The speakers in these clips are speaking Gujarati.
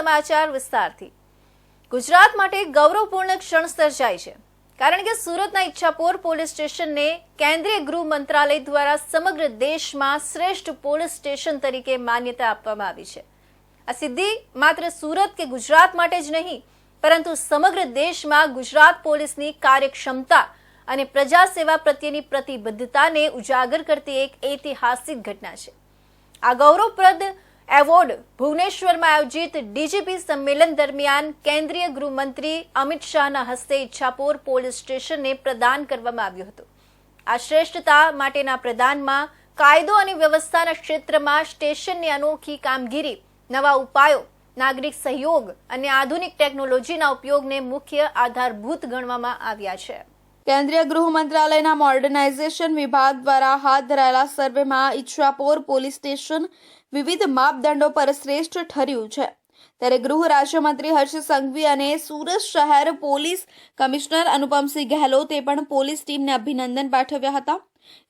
સમાચાર વિસ્તારથી. ગુજરાત માટે ગૌરવપૂર્ણ ક્ષણ સર્જાય છે. કારણ કે સુરતના ઈચ્છાપોર પોલીસ સ્ટેશનને કેન્દ્રીય ગૃહ મંત્રાલય દ્વારા સમગ્ર દેશમાં શ્રેષ્ઠ પોલીસ સ્ટેશન તરીકે માન્યતા આપવામાં આવી છે. આ સિદ્ધિ માત્ર સુરત કે ગુજરાત માટે જ નહીં, પરંતુ સમગ્ર દેશમાં ગુજરાત પોલીસની કાર્યક્ષમતા અને પ્રજા સેવા પ્રત્યેની પ્રતિબદ્ધતાને ઉજાગર કરતી એક ઐતિહાસિક ઘટના છે. આ ગૌરવપ્રદ એવોર્ડ ભુવનેશ્વરમાં આયોજિત ડીજીપી સંમેલન દરમિયાન કેન્દ્રીય ગૃહમંત્રી અમિત શાહના હસ્તે ઈચ્છાપોર પોલીસ સ્ટેશનને પ્રદાન કરવામાં આવ્યું હતું. આ શ્રેષ્ઠતા માટેના પ્રદાનમાં કાયદો અને વ્યવસ્થાના ક્ષેત્રમાં સ્ટેશનની અનોખી કામગીરી, નવા ઉપાયો, નાગરિક સહયોગ અને આધુનિક ટેકનોલોજીના ઉપયોગને મુખ્ય આધારભૂત ગણવામાં આવ્યા છે. કેન્દ્રીય ગૃહ મંત્રાલયના મોડર્નાઇઝેશન વિભાગ દ્વારા હાથ ધરાયેલા સર્વેમાં ઈચ્છાપોર પોલીસ સ્ટેશન વિવિધ માપદંડો પર શ્રેષ્ઠ ઠર્યું છે. ત્યારે ગૃહ રાજ્યમંત્રી હર્ષ સંઘવી અને સુરત શહેર પોલીસ કમિશનર અનુપમસિંહ ગહેલોતે પણ પોલીસ ટીમને અભિનંદન પાઠવ્યા હતા.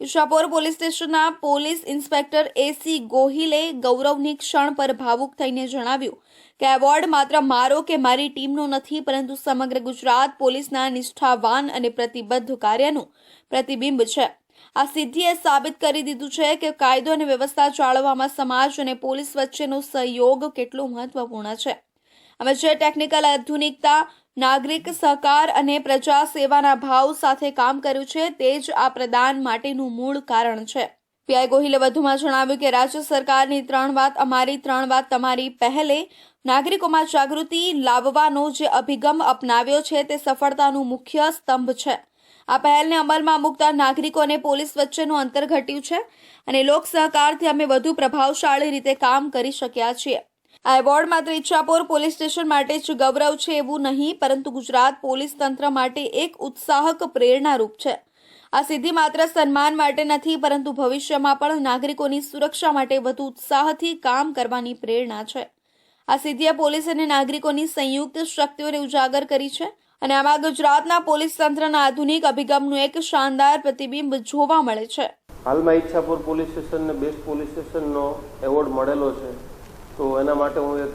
ઈશાપોર પોલીસ સ્ટેશનના પોલીસ ઇન્સ્પેક્ટર એસી ગોહિલે ગૌરવની ક્ષણ પર ભાવુક થઈને જણાવ્યું કે એવોર્ડ માત્ર મારો કે મારી ટીમનો નથી, પરંતુ સમગ્ર ગુજરાત પોલીસના નિષ્ઠાવાન અને પ્રતિબદ્ધ કાર્યનું પ્રતિબિંબ છે. આ સિદ્ધિએ સાબિત કરી દીધું છે કે કાયદો અને વ્યવસ્થા જાળવવામાં સમાજ અને પોલીસ વચ્ચેનો સહયોગ કેટલો મહત્વપૂર્ણ છે. અમે જે ટેકનિકલ આધુનિકતા, નાગરિક સહકાર અને પ્રજા સેવાના ભાવ સાથે કામ કર્યું છે, તે જ આ પ્રદાન માટેનું મૂળ કારણ છે. પીઆઈ ગોહિલે વધુમાં જણાવ્યું કે રાજ્ય સરકારની ત્રણ વાત, અમારી ત્રણ વાત તમારી પહેલે. નાગરિકોમાં જાગૃતિ લાવવાનો જે અભિગમ અપનાવ્યો છે, તે સફળતાનું મુખ્ય સ્તંભ છે. આ પહેલને અમલમાં મૂકતા નાગરિકો અને પોલીસ વચ્ચેનું અંતર ઘટ્યું છે અને લોક સહકારથી અમે વધુ પ્રભાવશાળી રીતે કામ કરી શક્યા છીએ. આ એવોર્ડ માત્ર ઈચ્છાપોર પોલીસ સ્ટેશન માટે જ ગૌરવ છે એવું નહીં, પરંતુ ગુજરાત પોલીસ તંત્ર માટે એક ઉત્સાહક પ્રેરણારૂપ છે. આ સિદ્ધિ માત્ર સન્માન માટે નથી, પરંતુ ભવિષ્યમાં પણ નાગરિકોની સુરક્ષા માટે વધુ ઉત્સાહથી કામ કરવાની પ્રેરણા છે. આ સિદ્ધિએ પોલીસ અને નાગરિકોની સંયુક્ત શક્તિઓને ઉજાગર કરી છે અને આમાં ગુજરાતના પોલીસ તંત્રના આધુનિક અભિગમનું એક શાનદાર પ્રતિબિંબ જોવા મળે છે. હાલમાં ઈચ્છાપુર પોલીસ સ્ટેશનને બેસ્ટ પોલીસ સ્ટેશનનો એવોર્ડ મળેલો છે. તો એના માટે હું એક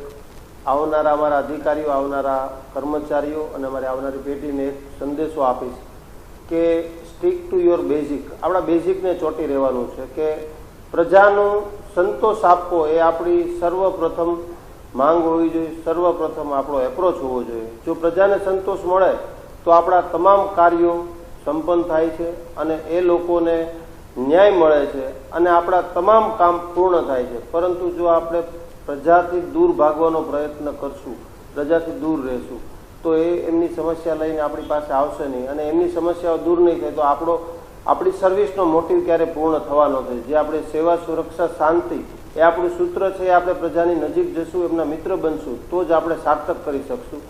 આવનારા અમારા અધિકારીઓ, આવનારા કર્મચારીઓ અને અમારી આવનારી પેઢીને એક સંદેશો આપીશ કે સ્ટીક ટુ યોર બેઝિક આપણા બેઝિકને ચોંટી રહેવાનું છે કે પ્રજાનો સંતોષ આપવો એ આપણી સર્વપ્રથમ માંગ હોવી જોઈએ, સર્વપ્રથમ આપણો એપ્રોચ હોવો જોઈએ. જો પ્રજાને સંતોષ મળે, તો આપણા તમામ કાર્યો સંપન્ન થાય છે અને એ લોકોને ન્યાય મળે છે અને આપણા તમામ કામ પૂર્ણ થાય છે. પરંતુ જો આપણે પ્રજાથી દૂર ભાગવાનો પ્રયત્ન કરશું, પ્રજાથી દૂર રહેશું. તો એ એમની સમસ્યા લઈને આપણી પાસે આવશે નહીં. અને એમની સમસ્યાઓ દૂર નહીં થાય તો આપણો, આપણી સર્વિસનો મોટિવ ક્યારે પૂર્ણ થવાનો છે જે આપણે સેવા, સુરક્ષા, શાંતિ, એ આપણું સૂત્ર છે, એ આપણે પ્રજાની નજીક જશું, એમના મિત્ર બનશું, તો જ આપણે સાર્થક કરી શકશું.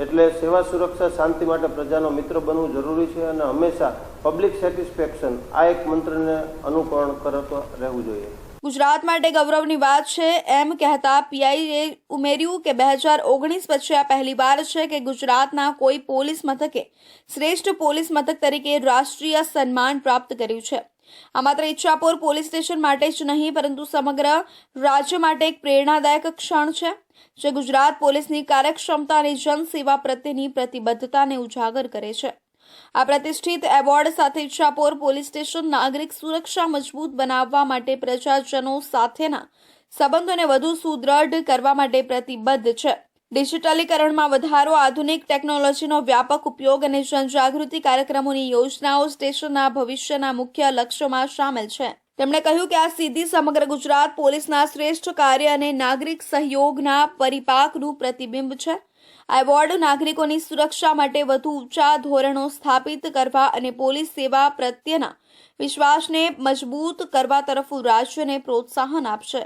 એટલે સેવા, સુરક્ષા, શાંતિ માટે પ્રજાનો મિત્ર બનવું જરૂરી છે અને હંમેશા પબ્લિક સેટિસ્ફેક્શન આ એક મંત્રને અનુકરણ કરતો રહેવું જોઈએ. ગુજરાત માટે ગૌરવની વાત છે. એમ કહેતા પીઆઈએ ઉમેર્યું કે બે હજાર ઓગણીસ પછી આ પહેલીવાર છે કે ગુજરાતના કોઈ પોલીસ મથકે, શ્રેષ્ઠ પોલીસ મથક તરીકે રાષ્ટ્રીય સન્માન પ્રાપ્ત કર્યું છે. આ માત્ર ઈચ્છાપોર પોલીસ સ્ટેશન માટે જ નહીં, પરંતુ સમગ્ર રાજ્ય માટે એક પ્રેરણાદાયક ક્ષણ છે, જે ગુજરાત પોલીસની કાર્યક્ષમતા અને જનસેવા પ્રત્યેની પ્રતિબદ્ધતાને ઉજાગર કરે છે. આ પ્રતિષ્ઠિત એવોર્ડ સાથે ઇચ્છાપોર પોલીસ સ્ટેશન નાગરિક સુરક્ષા મજબૂત બનાવવા માટે પ્રજાજનો સાથેના સંબંધોને વધુ સુદૃઢ કરવા માટે પ્રતિબદ્ધ છે. ડિજિટલીકરણમાં વધારો, આધુનિક ટેકનોલોજીનો વ્યાપક ઉપયોગ અને જનજાગૃતિ કાર્યક્રમોની યોજનાઓ સ્ટેશનના ભવિષ્યના મુખ્ય લક્ષ્યોમાં સામેલ છે. તેમણે કહ્યું કે આ સિદ્ધિ સમગ્ર ગુજરાત પોલીસના શ્રેષ્ઠ કાર્ય અને નાગરિક સહયોગના પરિપાકનું પ્રતિબિંબ છે. એવોર્ડ નાગરિકોની સુરક્ષા માટે વધુ ઊંચા ધોરણો સ્થાપિત કરવા અને પોલીસ સેવા પ્રત્યેના વિશ્વાસને મજબૂત કરવા તરફ રાજ્યને પ્રોત્સાહન આપશે.